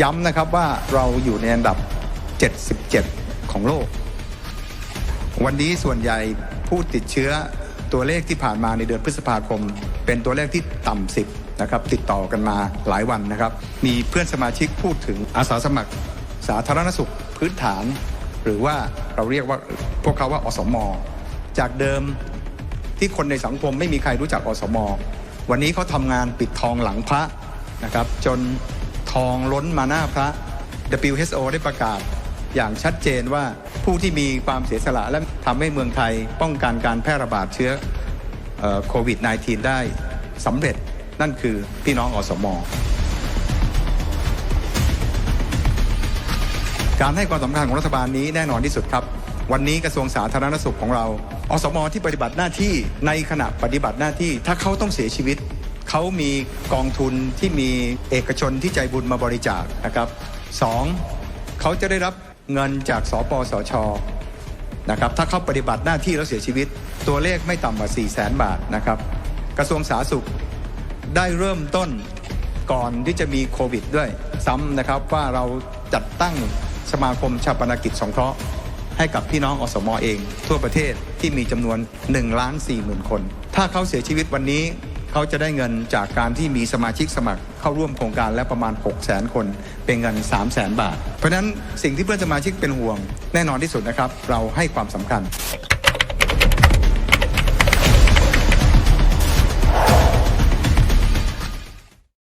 ย้ำนะครับว่าเราอยู่ในอันดับ 77 ของโลก วันนี้ส่วนใหญ่ผู้ติดเชื้อตัวเลขที่ผ่านมาในเดือนพฤษภาคม เป็นตัวเลขที่ต่ำสิบนะครับติดต่อกันมาหลายวันนะครับ มีเพื่อนสมาชิกพูดถึงอาสาสมัคร สาธารณสุขพื้นฐาน หรือว่าเราเรียกว่าพวกเขาว่าอสมจากเดิมที่คนในสังคมไม่มีใครรู้จักอสมวันนี้เขาทำงานปิดทองหลังพระนะครับ จน ทองล้นมาหน้าพระ WHO ได้ประกาศอย่างชัดเจนว่าผู้ที่มีความเสียสละและทำให้เมืองไทยป้องกันการแพร่ระบาดเชื้อโควิด -19 ได้สำเร็จนั่นคือพี่น้องอสมการให้ความสำคัญของรัฐบาลนี้แน่นอนที่สุดครับ วันนี้กระทรวงสาธารณสุขของเรา อสมที่ปฏิบัติหน้าที่ในขณะปฏิบัติหน้าที่ ถ้าเขาต้องเสียชีวิต เขามีกองทุนที่มีเอกชนที่ใจบุญมาบริจาคนะครับสองเขาจะได้รับเงินจากสปสชนะครับถ้าเขาปฏิบัติหน้าที่แล้วเสียชีวิต ตัวเลขไม่ต่ำกว่า 4 0 0แสนบาทนะครับกระทรวงสาธารณสุขได้เริ่มต้นก่อนที่จะมีโควิดด้วยซ้ำนะครับว่าเราจัดตั้งสมาคมชาปนกิจสงเคราะห์ ให้กับพี่น้องอสมอเอง ทั่วประเทศที่มีจำนวน1ล้าน4หมื่นคน ถ้าเขาเสียชีวิตวันนี้ เขาจะได้เงินจากการที่มีสมาชิกสมัครเข้าร่วมโครงการและประมาณ 6 0 0 0 0 0 คน เป็นเงิน 3 0 0 0 0 0 บาท เพราะฉะนั้นสิ่งที่เพื่อนสมาชิกเป็นห่วง แน่นอนที่สุดนะครับ เราให้ความสำคัญ